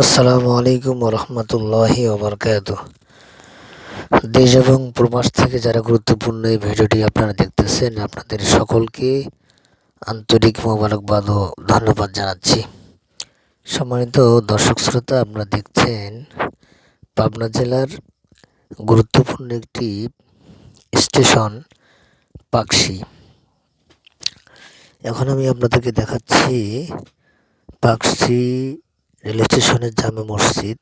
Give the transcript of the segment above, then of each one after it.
আসসালামু আলাইকুম রহমতুল্লাহি ওবরকাত দেশ এবং প্রবাস থেকে যারা গুরুত্বপূর্ণ এই ভিডিওটি আপনারা দেখতেছেন, আপনাদের সকলকে আন্তরিক মোবারকবাদ ও ধন্যবাদ জানাচ্ছি। সম্মানিত দর্শক শ্রোতা, আপনারা দেখছেন পাবনা জেলার গুরুত্বপূর্ণ একটি স্টেশন, পাকশি। এখন আমি আপনাদেরকে দেখাচ্ছি পাকশি রেল স্টেশনের জামে মসজিদ।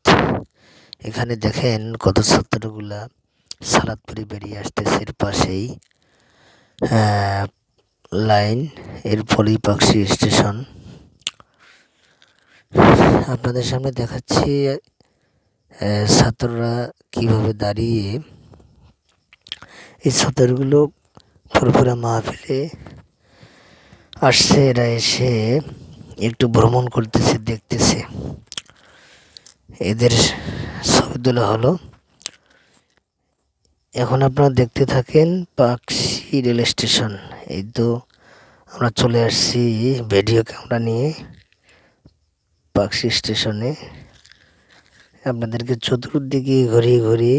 এখানে দেখেন কত ছাত্রগুলা সালাদ পরে বেরিয়ে আসতেছে এর পাশেই। লাইন এর ফলেই পাকশি স্টেশন। আপনাদের সামনে দেখাচ্ছি ছাত্ররা কীভাবে দাঁড়িয়ে এই ছাত্রগুলো ফুরফুরা মাহফিলে আসছে, এরা এসে একটু ভ্রমণ করতেছে, দেখতেছে। এদের ছবি তোলা হলো, এখন আপনারা দেখতে থাকেন পাকশি রেল স্টেশন। এই তো আমরা চলে আসছি ভিডিও ক্যামেরা নিয়ে পাকশি স্টেশনে। আপনাদেরকে চতুর্দিকে ঘুরিয়ে ঘুরিয়ে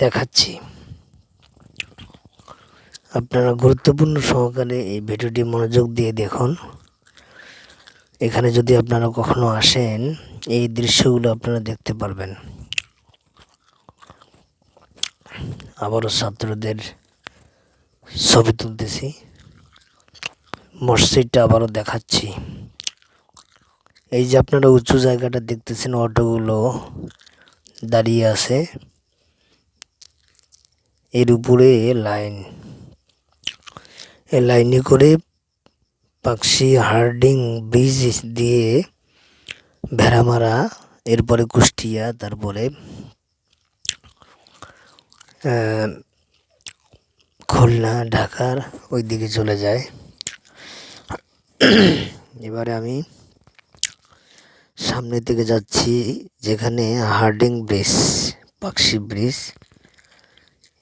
দেখাচ্ছি। আপনারা গুরুত্বপূর্ণ সহকারে এই ভিডিওটি মনোযোগ দিয়ে দেখুন। এখানে যদি আপনারা কখনো আসেন, এই দৃশ্যগুলো আপনারা দেখতে পারবেন। আবারও ছাত্রদের ছবি তুলতেছি। মসজিদটা আবারও দেখাচ্ছি। এই যে আপনারা উঁচু জায়গাটা দেখতেছেন, অটোগুলো দাঁড়িয়ে আছে। এর উপরে লাইন। এ লাইনে করে পাকশি হার্ডিং ব্রিজ দিয়ে ভেড়ামারা এরপরে কুষ্টিয়া, তারপরে খুলনা, ঢাকার ওই দিকে চলে যায়। এবারে আমি সামনের দিকে যাচ্ছি, যেখানে হার্ডিং ব্রিজ, পাকশি ব্রিজ,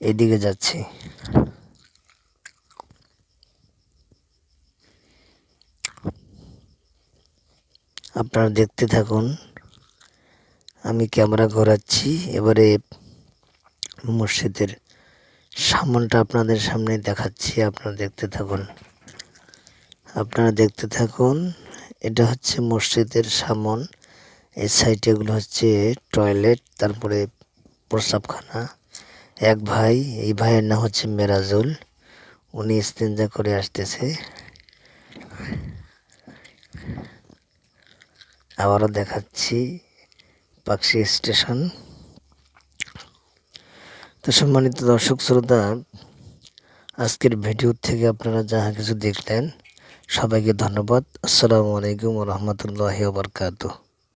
এদিকে যাচ্ছি। আপনারা দেখতে থাকুন। আমি ক্যামেরা ঘোরাচ্ছি। এবারে মসজিদের সামনটা আপনাদের সামনে দেখাচ্ছি। আপনারা দেখতে থাকুন। আপনারা দেখতে থাকুন, এটা হচ্ছে মসজিদের সামন। এই সাইডে এগুলো হচ্ছে টয়লেট, তারপরে প্রসাবখানা এক ভাই, এই ভাইয়ের নাম হচ্ছে মেরাজুল। উনি ইস্তেঞ্জা করে আসতেছে। আবারও দেখাচ্ছি পাকশি স্টেশন। তো সম্মানিত দর্শক শ্রোতা, আজকের ভিডিও থেকে আপনারা যাহা কিছু দেখলেন, সবাইকে ধন্যবাদ। আসসালামু আলাইকুম রহমতুল্লাহ বরকাত